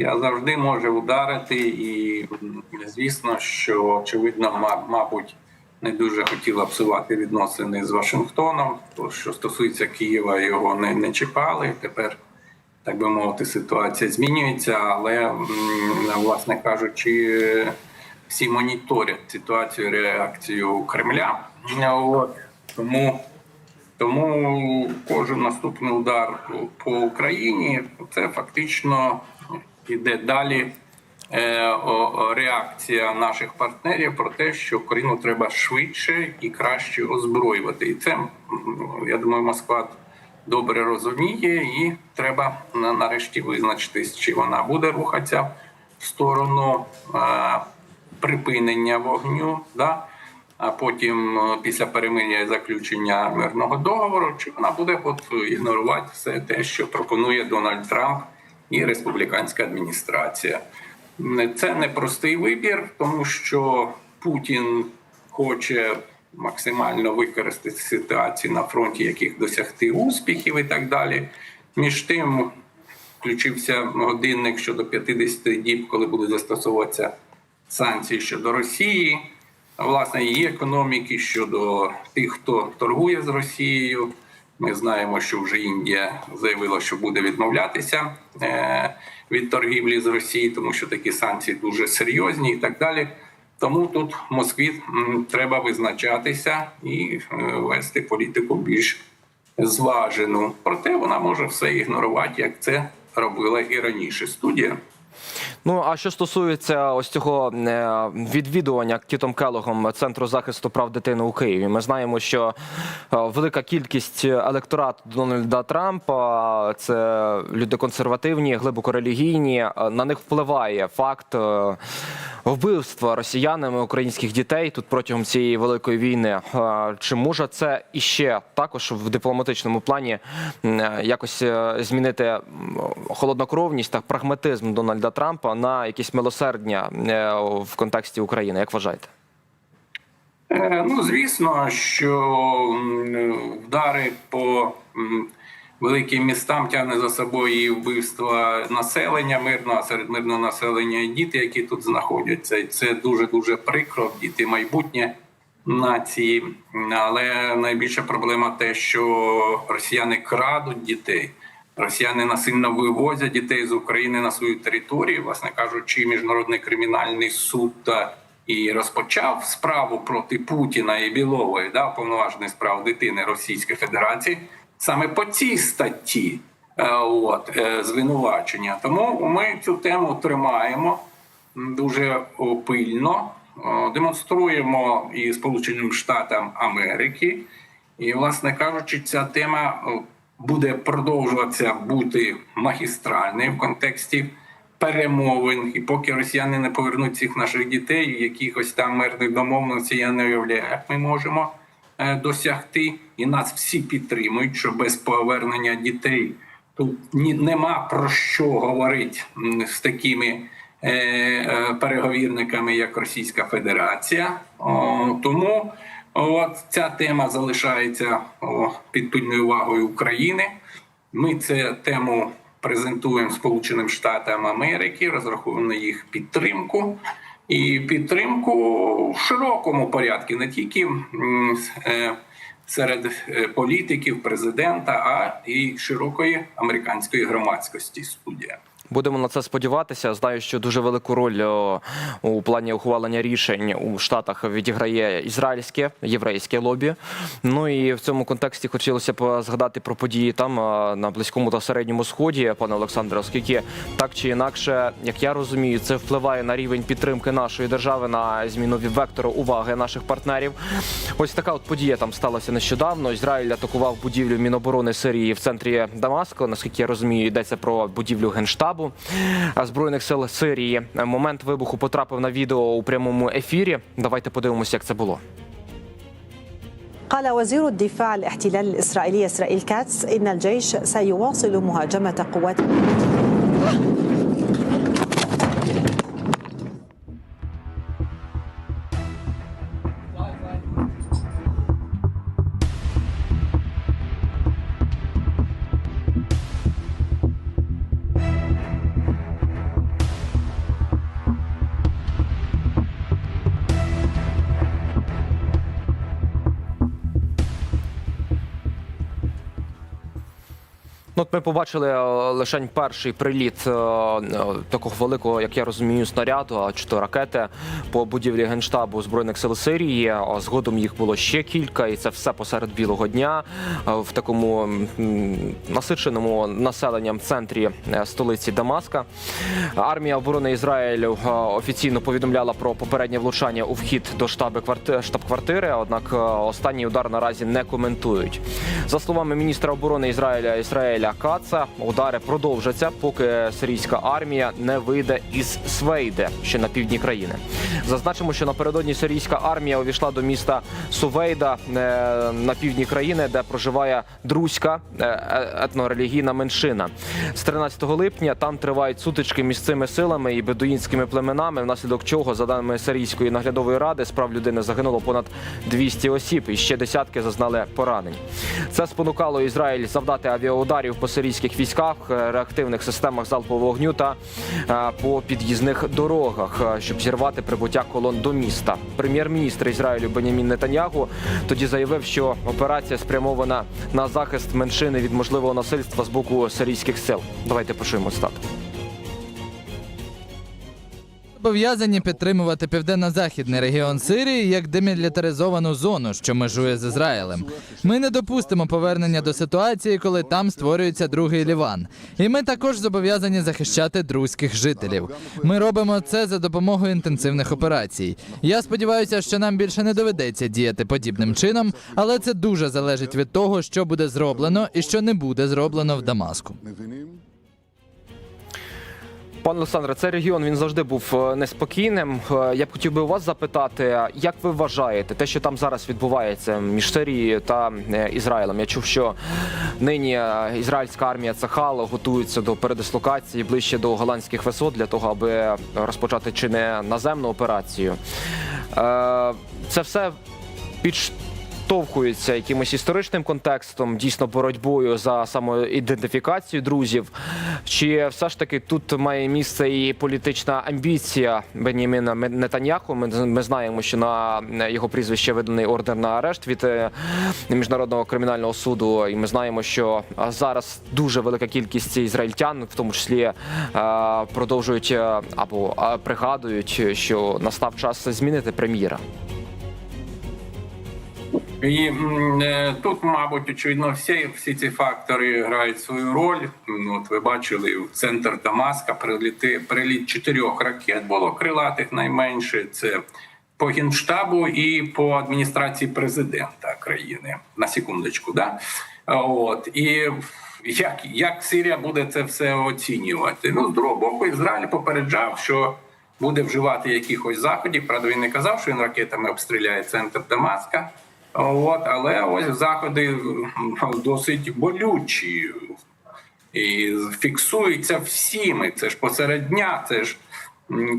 Я завжди може ударити, і звісно, що очевидно, ма- мабуть, не дуже хотіла псувати відносини з Вашингтоном. То, що стосується Києва, його не, не чіпали. Тепер, так би мовити, ситуація змінюється, але, власне кажучи, всі моніторять ситуацію, реакцію Кремля. Тому тому кожен наступний удар по Україні це фактично іде далі е, о- реакція наших партнерів про те, що Україну треба швидше і краще озброювати. І це я думаю, Москва добре розуміє, і треба нарешті визначитись, чи вона буде рухатися в сторону е, припинення вогню. Да? а потім е, після перемир'я і заключення мирного договору, чи вона буде от ігнорувати все те, що пропонує Дональд Трамп і республіканська адміністрація. Це непростий вибір, тому що Путін хоче максимально використати ситуацію на фронті, яких досягти успіхів і так далі. Між тим включився годинник щодо 50 діб, коли будуть застосовуватися санкції щодо Росії, власне, її економіки щодо тих, хто торгує з Росією. Ми знаємо, що вже Індія заявила, що буде відмовлятися е, від торгівлі з Росією, тому що такі санкції дуже серйозні і так далі. Тому тут Москві треба визначатися і е, вести політику більш зважену. Проте вона може все ігнорувати, як це робила і раніше студія. Ну а що стосується ось цього е, відвідування Кітом Келогом центру захисту прав дитини у Києві, ми знаємо, що е, велика кількість електорату Дональда Трампа це люди консервативні, глибоко релігійні. е, На них впливає факт вбивства росіянами українських дітей тут протягом цієї великої війни. Чи може це іще також в дипломатичному плані е, якось е, змінити холоднокровність та прагматизм Дональда Трампа на якісь милосердня е, в контексті України? Як вважаєте? Ну, звісно, що вдари по великим містам тягне за собою і вбивства населення мирного, серед мирного населення і діти, які тут знаходяться. І це дуже дуже прикро. Діти майбутнє нації. Але найбільша проблема те, що росіяни крадуть дітей. Росіяни насильно вивозять дітей з України на свою територію, власне кажучи, міжнародний кримінальний суд і розпочав справу проти Путіна і Білової, да, повноваженої справ дитини Російської Федерації, саме по цій статті е, от, е, звинувачення. Тому ми цю тему тримаємо дуже пильно, демонструємо і Сполученим Штатам Америки. І, власне кажучи, ця тема буде продовжуватися бути магістральною в контексті перемовин. І поки росіяни не повернуть цих наших дітей, якихось там мирних домовленостей, я не уявляю, як ми можемо е, досягти. І нас всі підтримують, що без повернення дітей тут нема про що говорити з такими. е, е, Переговірниками як Російська Федерація, тому от ця тема залишається під пильною увагою України. Ми цю тему презентуємо Сполученим Штатам Америки, розраховуємо на їх підтримку. І підтримку в широкому порядку, не тільки е, серед е, політиків, президента, а і широкої американської громадськості студія. Будемо на це сподіватися. Знаю, що дуже велику роль о, у плані ухвалення рішень у Штатах відіграє ізраїльське єврейське лобі. Ну і в цьому контексті хотілося б згадати про події там на близькому та середньому сході, пане Олександре, оскільки так чи інакше, як я розумію, це впливає на рівень підтримки нашої держави на зміну вектору уваги наших партнерів. Ось така от подія там сталася нещодавно. Ізраїль атакував будівлю Міноборони Сирії в центрі Дамаску. Наскільки я розумію, йдеться про будівлю генштабу збройних сил Сирії. Момент вибуху потрапив на відео у прямому ефірі. Давайте подивимося, як це було. قال وزير الدفاع الاحتلال الإسرائيلي إسرائيل كاتس إن الجيش سيواصل مهاجمة قوات ми побачили е, лише перший приліт е, е, такого великого, як я розумію, снаряду, а чи то ракети по будівлі генштабу збройних сил Сирії. А згодом їх було ще кілька, і це все посеред білого дня в такому насиченому населенням центрі столиці Дамаска. Армія оборони Ізраїлю офіційно повідомляла про попереднє влучання у вхід до кварти- штаб-квартири. Однак останній удар наразі не коментують. За словами міністра оборони Ізраїля Ізраїля Каца, удари продовжаться, поки сирійська армія не вийде із Свейде, що на півдні країни. Зазначимо, що напередодні сирійська армія увійшла до міста Сувейда е, на півдні країни, де проживає друзька е, е, етнорелігійна меншина. З 13 липня там тривають сутички між цими силами і бедуїнськими племенами, внаслідок чого, за даними сирійської наглядової ради, з прав людини загинуло понад 200 осіб, і ще десятки зазнали поранень. Це спонукало Ізраїль завдати авіаударів по сирійських військах, е, реактивних системах залпового вогню та е, по під'їзних дорогах, е, щоб зірвати прибуття колон до міста. Прем'єр-міністр Ізраїлю Бенямін Нетаньягу тоді заявив, що операція спрямована на захист меншини від можливого насильства з боку сирійських сил. Давайте почуємо стат. Зобов'язані підтримувати південно-західний регіон Сирії як демілітаризовану зону, що межує з Ізраїлем. Ми не допустимо повернення до ситуації, коли там створюється другий Ліван. І ми також зобов'язані захищати друзьких жителів. Ми робимо це за допомогою інтенсивних операцій. Я сподіваюся, що нам більше не доведеться діяти подібним чином, але це дуже залежить від того, що буде зроблено і що не буде зроблено в Дамаску. Пане Олександре, цей регіон він завжди був е, неспокійним. Е, Я б хотів би у вас запитати, як ви вважаєте, те, що там зараз відбувається між Сирією та е, Ізраїлем? Я чув, що нині ізраїльська армія Цахал готується до передислокації ближче до голландських висот для того, аби розпочати чи не наземну операцію. Це все підштовхується якимось історичним контекстом, дійсно боротьбою за самоідентифікацію друзів. Чи все ж таки тут має місце і політична амбіція Беніміна Нетаньяху? Ми, ми знаємо, що на його прізвище виданий ордер на арешт від е, міжнародного кримінального суду, і ми знаємо, що зараз дуже велика кількість ізраїльтян, в тому числі е, продовжують е, або пригадують, що настав час змінити прем'єра. І е, тут, мабуть, очевидно, всі, всі ці фактори грають свою роль. Ну, От ви бачили в центр Дамаска приліти приліт чотирьох ракет було крилатих найменше. Це по генштабу і по адміністрації президента країни. На секундочку, да от і як, як Сирія буде це все оцінювати? Ну, з другого боку, Ізраїль попереджав, що буде вживати якихось заходів. Правда, він не казав, що він ракетами обстріляє центр Дамаска. От, але ось заходи досить болючі і фіксуються всіми. Це ж посеред дня. Це ж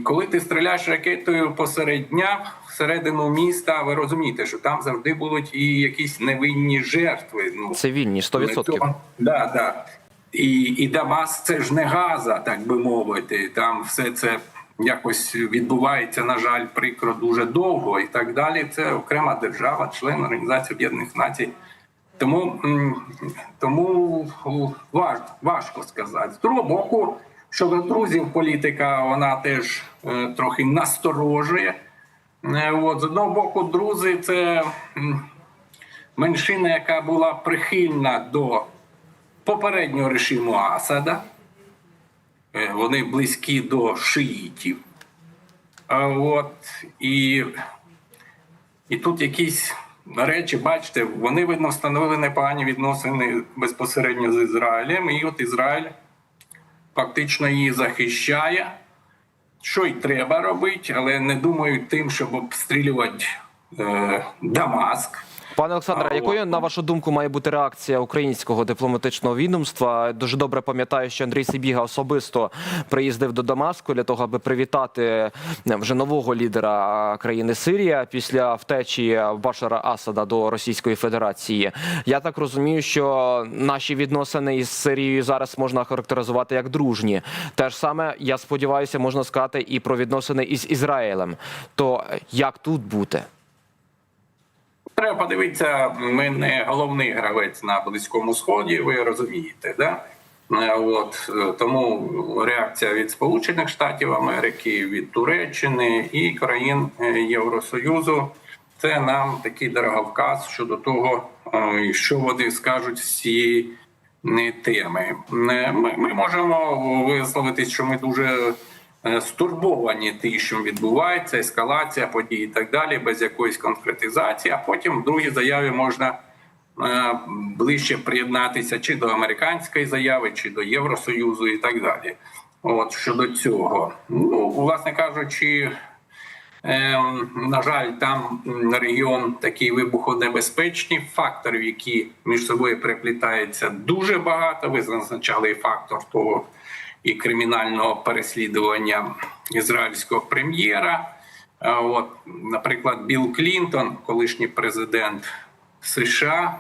коли ти стріляєш ракетою посеред дня всередину міста, ви розумієте, що там завжди будуть і якісь невинні жертви. Ну Цивільні 100%. Да, да. І, і Дамас це ж не Газа, так би мовити. Там все це якось відбувається, на жаль, прикро дуже довго і так далі. Це окрема держава, член Організації Об'єднаних Націй. Тому, тому важ, важко сказати. З другого боку, щодо друзів, політика вона теж е, трохи насторожує. Е, От, з одного боку, друзі, це меншина, яка була прихильна до попереднього режиму Асада. Е, Вони близькі до шиїтів. А от, і, і тут якісь речі, бачите, вони, видно, встановили непогані відносини безпосередньо з Ізраїлем. І от Ізраїль фактично її захищає, що й треба робити, але не думають тим, щоб обстрілювати е, Дамаск. Пане Олександре, А, якою на вашу думку має бути реакція українського дипломатичного відомства? Дуже добре пам'ятаю, що Андрій Сибіга особисто приїздив до Дамаску для того, аби привітати вже нового лідера країни Сирія після втечі Башара Асада до Російської Федерації. Я так розумію, що наші відносини із Сирією зараз можна характеризувати як дружні. Те ж саме, я сподіваюся, можна сказати і про відносини із Ізраїлем. То е, як тут бути? Треба подивитися, ми не головний гравець на Близькому Сході, ви розумієте, да? Е, От е, тому реакція від Сполучених Штатів Америки, від Туреччини і країн е, Євросоюзу це нам такий дороговказ щодо того, що вони скажуть з цієї теми. Ми, ми можемо висловитись, що ми дуже стурбовані тим, що відбувається, ескалація подій і так далі, без якоїсь конкретизації. А потім в другій заяві можна е, ближче приєднатися чи до американської заяви, чи до Євросоюзу, і так далі. От щодо цього, ну власне кажучи. Ем, на жаль, там регіон такий вибухонебезпечний. Факторів, які між собою переплітаються, дуже багато. Ви зазначали фактор того і кримінального переслідування ізраїльського прем'єра. От, наприклад, Білл Клінтон, колишній президент США,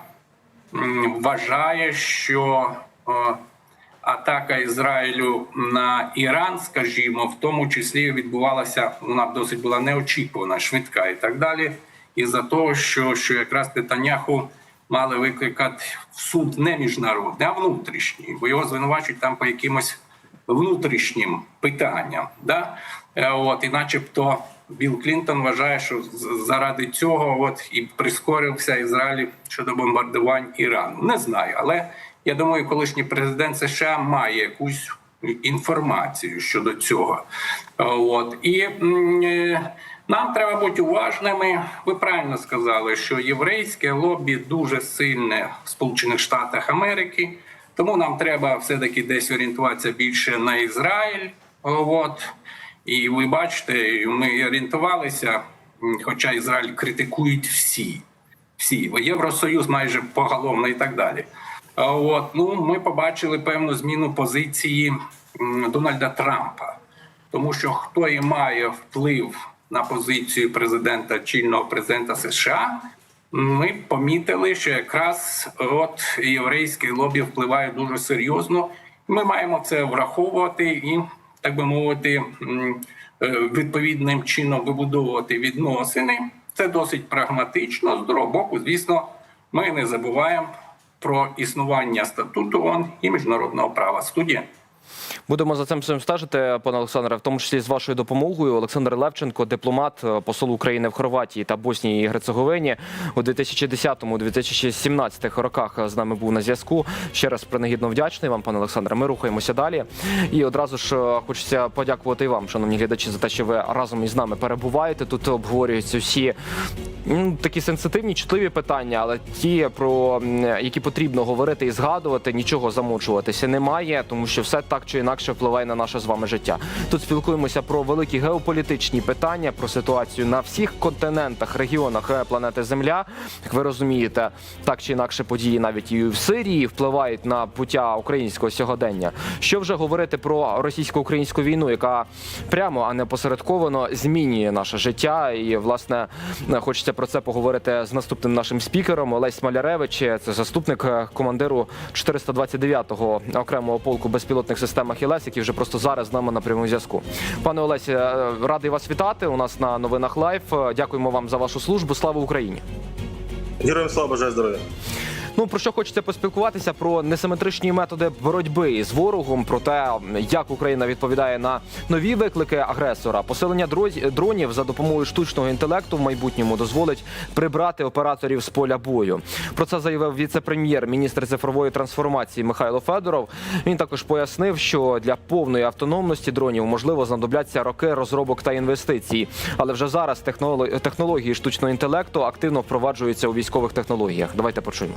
вважає, що атака Ізраїлю на Іран, скажімо, в тому числі відбувалася, вона досить була неочікувана, швидка і так далі. І за того, що, що якраз Нетаньяху мали викликати в суд не міжнародний, а внутрішній, бо його звинувачують там по якимось внутрішнім питанням. Да? Е, От, і начебто Білл Клінтон вважає, що заради цього от і прискорився Ізраїль щодо бомбардувань Ірану. Не знаю, але я думаю, колишній президент США має якусь інформацію щодо цього. Е, От і е, нам треба бути уважними. Ви правильно сказали, що єврейське лобі дуже сильне в Сполучених Штатах Америки. Тому нам треба все-таки десь орієнтуватися більше на Ізраїль. От. І ви бачите, ми орієнтувалися, хоча Ізраїль критикують всі. Всі, Євросоюз майже поголовно і так далі. От, ну, ми побачили певну зміну позиції Дональда Трампа, тому що хто і має вплив на позицію президента чільного президента США, ми помітили, що якраз от єврейське лобі впливає дуже серйозно. Ми маємо це враховувати і, так би мовити, е, відповідним чином вибудовувати відносини. Це досить прагматично. З другого боку, звісно, ми не забуваємо про існування статуту ООН і міжнародного права. Студія. Будемо за цим всім стежити, пане Олександре, в тому числі з вашою допомогою. Олександр Левченко, дипломат, е, посол України в Хорватії та Боснії і Герцеговині у 2010-2017 роках з нами був на зв'язку. Ще раз принагідно вдячний вам, пане Олександре. Ми рухаємося далі. І одразу ж е, хочеться подякувати і вам, шановні глядачі, за те, що ви разом із нами перебуваєте. Тут обговорюються всі такі сенситивні, чутливі питання, але ті, про які потрібно говорити і згадувати, нічого замовчуватися немає, тому що все так чи інакше впливає на наше з вами життя. Тут спілкуємося про великі геополітичні питання, про ситуацію на всіх континентах, регіонах е, планети Земля. Як ви розумієте, так чи інакше події навіть і в Сирії впливають на пуття українського сьогодення. Що вже говорити про російсько-українську війну, яка прямо, а не посередковано змінює наше життя. І власне хочеться про це поговорити з наступним нашим спікером Олесь Маляревич. Це заступник е, командиру 429-го окремого полку безпілотних систем «Ахілес», який вже просто зараз з нами на прямому зв'язку. Пане Олесі, е, радий вас вітати. У нас на новинах лайф. Е, Дякуємо вам за вашу службу. Слава Україні! Героям слава бажаю здоров'я. Ну про що хочеться поспілкуватися про несиметричні методи боротьби з ворогом, про те, як Україна відповідає на нові виклики агресора. Посилення дронів за допомогою штучного інтелекту в майбутньому дозволить прибрати операторів з поля бою. Про це заявив віце-прем'єр, міністр цифрової трансформації Михайло Федоров. Він також пояснив, що для повної автономності дронів можливо знадобляться роки розробок та інвестицій. Але вже зараз техноло- технології штучного інтелекту активно впроваджуються у військових технологіях. Давайте почуємо.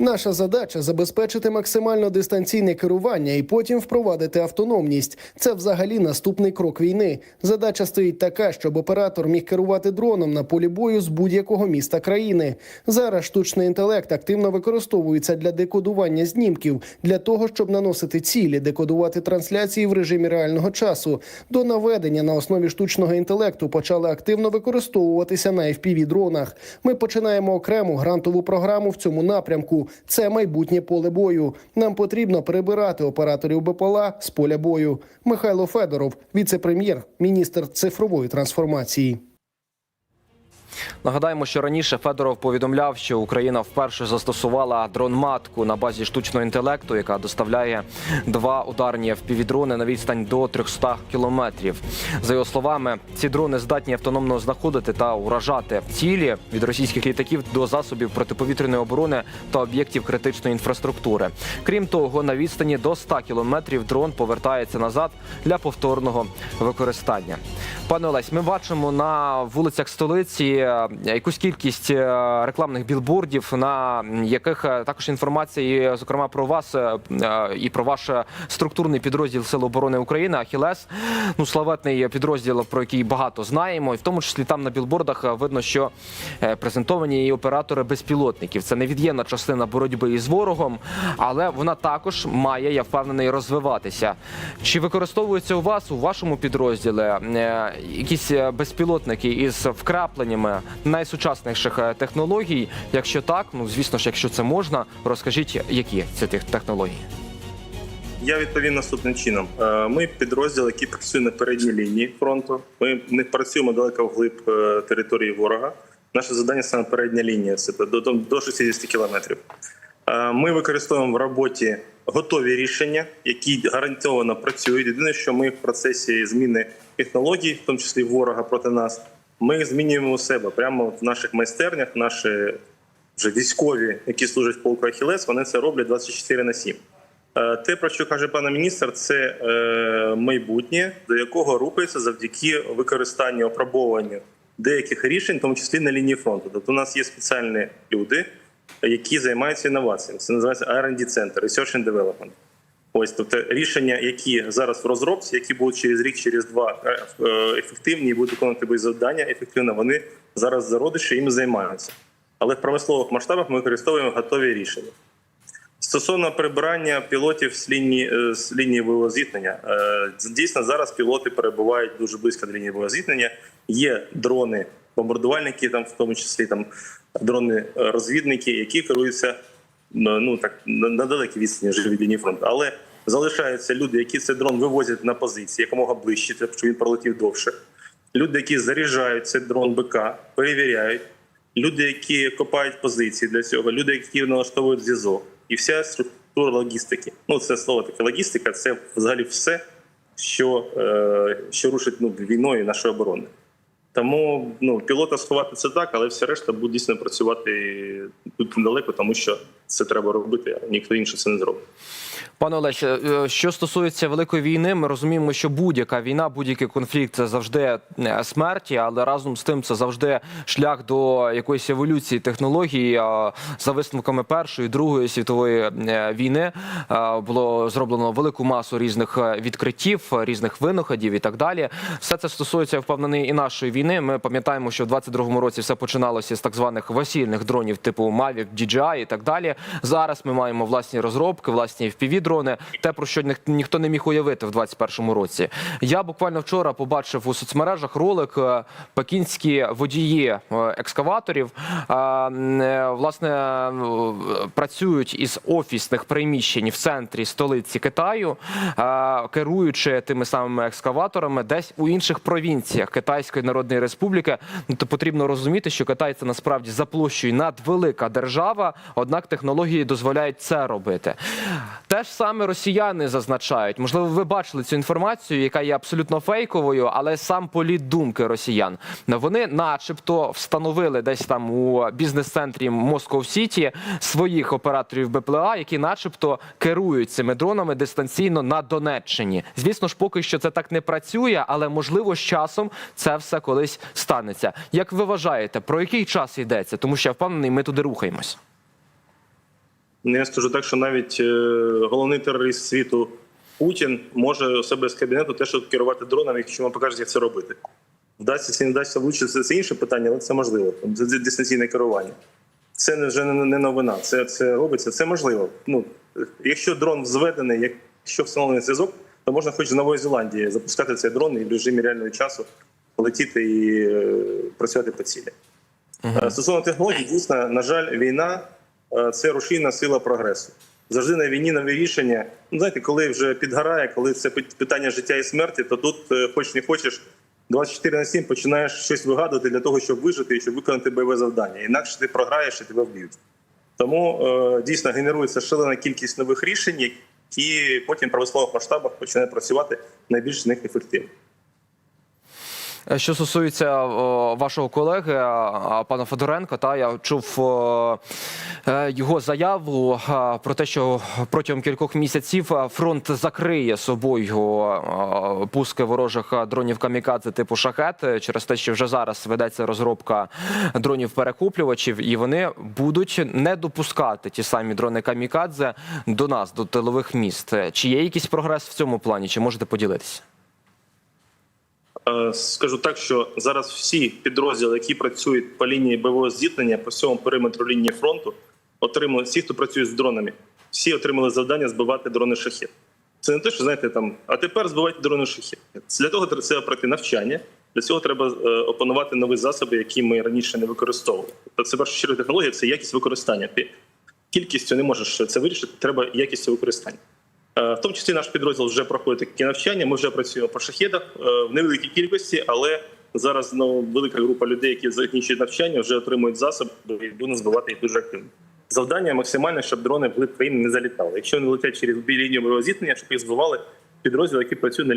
Наша задача забезпечити максимально дистанційне керування і потім впровадити автономність. Це взагалі наступний крок війни. Задача стоїть така, щоб оператор міг керувати дроном на полі бою з будь-якого міста країни. Зараз штучний інтелект активно використовується для декодування знімків, для того, щоб наносити цілі, декодувати трансляції в режимі реального часу. До наведення на основі штучного інтелекту почали активно використовуватися на fpv дронах. Ми починаємо окрему грантову програму в цьому напрямку. Це майбутнє поле бою. Нам потрібно прибирати операторів БПЛА з поля бою. Михайло Федоров, віце-прем'єр, міністр цифрової трансформації. Нагадаємо, що раніше Федоров повідомляв, що Україна вперше застосувала дрон-матку на базі штучного інтелекту, яка доставляє два ударні впівдрони на відстань до 300 кілометрів. За його словами, ці дрони здатні автономно знаходити та уражати цілі від російських літаків до засобів протиповітряної оборони та об'єктів критичної інфраструктури. Крім того, на відстані до 100 кілометрів дрон повертається назад для повторного використання. Пане Олесь, ми бачимо на вулицях столиці якусь кількість е, рекламних білбордів, на яких е, також інформація, зокрема про вас е, е, і про ваш е, структурний підрозділ Сил оборони України Ахілес. Ну славетний підрозділ, про який багато знаємо, і в тому числі там на білбордах е, видно, що е, презентовані і оператори безпілотників. Це невід'ємна частина боротьби із ворогом, але вона також має, я впевнений, розвиватися. Чи використовуються у вас у вашому підрозділі е, якісь е, безпілотники із вкрапленнями найсучасніших е, технологій? Якщо так, ну звісно ж, якщо це можна, розкажіть, які це тих технології. Я відповім наступним чином. Е, Ми підрозділ, який працює на передній лінії фронту. Ми не працюємо далеко вглиб е, території ворога. Наше завдання саме передня лінія, це до, до, до 60 кілометрів. Ми використовуємо в роботі готові рішення, які гарантовано працюють. Єдине, що ми в процесі зміни технологій, в тому числі ворога проти нас, ми змінюємо у себе прямо в наших майстернях. Наші вже військові, які служать полку Ахілес, вони це роблять 24 на 7. Е, Те, про що каже пан міністр, це е, майбутнє, до якого рухається завдяки використанню опробованню деяких рішень, в тому числі на лінії фронту. Тобто, у нас є спеціальні люди, які займаються інноваціями. Це називається R&D Center, Research and Development. Ось тобто рішення, які зараз в розробці, які будуть через рік, через два е, е, ефективні і будуть виконувати бої завдання ефективно, вони зараз зародиші іми займаються. Але в промислових масштабах ми використовуємо готові рішення. Стосовно прибирання пілотів з лінії е, з лінії бойового зіткнення, дійсно зараз пілоти перебувають дуже близько до лінії бойового зіткнення. Є дрони, бомбардувальники, там в тому числі там дрони розвідники, які керуються ну так на далекій відстані вже від лінії фронту. Але залишаються люди, які цей дрон вивозять на позиції якомога ближче, щоб він пролетів довше. Люди, які заряджають цей дрон БК, перевіряють. Люди, які копають позиції для цього, люди, які налаштовують зв'язок, і вся структура логістики. Ну це слово таке логістика, це взагалі все, що, е, що рушить ну, війною нашої оборони. Тому ну, пілота сховати це так, але вся решта буде дійсно працювати тут недалеко, тому що це треба робити, а ніхто інший це не зробить. Пане Олеще, е, що стосується великої війни, ми розуміємо, що будь-яка війна, будь-який конфлікт це завжди е, смерті, але разом з тим це завжди шлях до якоїсь еволюції технологій. За висновками першої другої світової е, війни було зроблено велику масу різних відкриттів, різних винаходів і так далі. Все це стосується впевнений і нашої війни. Ми пам'ятаємо, що в 22-му році все починалося з так званих весільних дронів, типу Mavic, DJI і так далі. Зараз ми маємо власні розробки, власні FPV-дрони, те про що ніх- ніхто не міг уявити в 21-му році. Я буквально вчора побачив у соцмережах ролик е, пекінські водії е, екскаваторів. е, Власне працюють із офісних приміщень в центрі столиці Китаю, керуючи тими самими екскаваторами десь у інших провінціях Китайської Народної Республіки. Ну, то потрібно розуміти, що Китай це насправді за площею надвелика держава, однак технології дозволяють це робити. Те ж саме росіяни зазначають. Можливо, ви бачили цю інформацію, яка є абсолютно фейковою, але сам політ думки росіян. Вони, начебто, встановили десь там у бізнес-центрі Москов Сіті своїх операторів БПЛА, які, начебто, керують цими дронами дистанційно на Донеччині. Звісно ж, поки що це так не працює, але можливо з часом це все колись станеться. Як ви вважаєте, про який час йдеться? Тому що я впевнений, ми туди рухаємось. Ну, Я скажу так, що навіть е, головний терорист світу Путін може у себе з кабінету теж керувати дронами, якщо вам покажуть, як це робити. Вдасться чи не вдасться влучити, це, інше питання, але це можливо. Це дистанційне керування. Це вже не, новина. Це, це робиться, це можливо. Ну, якщо дрон зведений, якщо встановлений зв'язок, то можна хоч з Нової Зеландії запускати цей дрон і в режимі реального часу летіти і е, працювати по цілі. Е, Стосовно технологій, дійсно, на жаль, війна це рушійна сила прогресу. Завжди на війні нові рішення. Ну, знаєте, коли вже підгорає, коли це питання життя і смерті, то тут, е, хоч не хочеш, 24 на 7 починаєш щось вигадувати для того, щоб вижити і щоб виконати бойове завдання. Інакше ти програєш і тебе вб'ють. Тому е, дійсно генерується шалена кількість нових рішень, які потім в промислових масштабах починають працювати найбільш з них ефективно. Е, Що стосується вашого колеги пана Федоренка, та я чув е, його заяву про те, що протягом кількох місяців фронт закриє собою пуски ворожих дронів камікадзе типу шахет е, через те, що вже зараз ведеться розробка дронів перекуплювачів, і вони будуть не допускати ті самі дрони камікадзе до нас, до тилових міст. Е, Чи є якийсь прогрес в цьому плані? Чи можете поділитися? Е, Скажу так, що зараз всі підрозділи, які працюють по лінії бойового зіткнення по всьому периметру лінії фронту, отримали всі, хто працює з дронами, всі отримали завдання збивати дрони шахет. Це не те, що знаєте, там, а тепер збивайте дрони шахет. Для того треба пройти навчання. Для цього треба е, опанувати нові засоби, які ми раніше не використовували. Тобто це перша чергова технологія, це якість використання. Ти кількістю не можеш це вирішити, треба якістю використання. Е, В тому числі наш підрозділ вже проходить такі навчання. Ми вже працюємо по шахедах е, в невеликій кількості, але зараз ну, велика група людей, які закінчують навчання, вже отримують засоби і будуть збивати їх дуже активно. Завдання максимальне, щоб дрони в глиб країни не залітали. Якщо вони летять через лінію зіткнення, щоб їх збивали підрозділи, які працюють на лінії.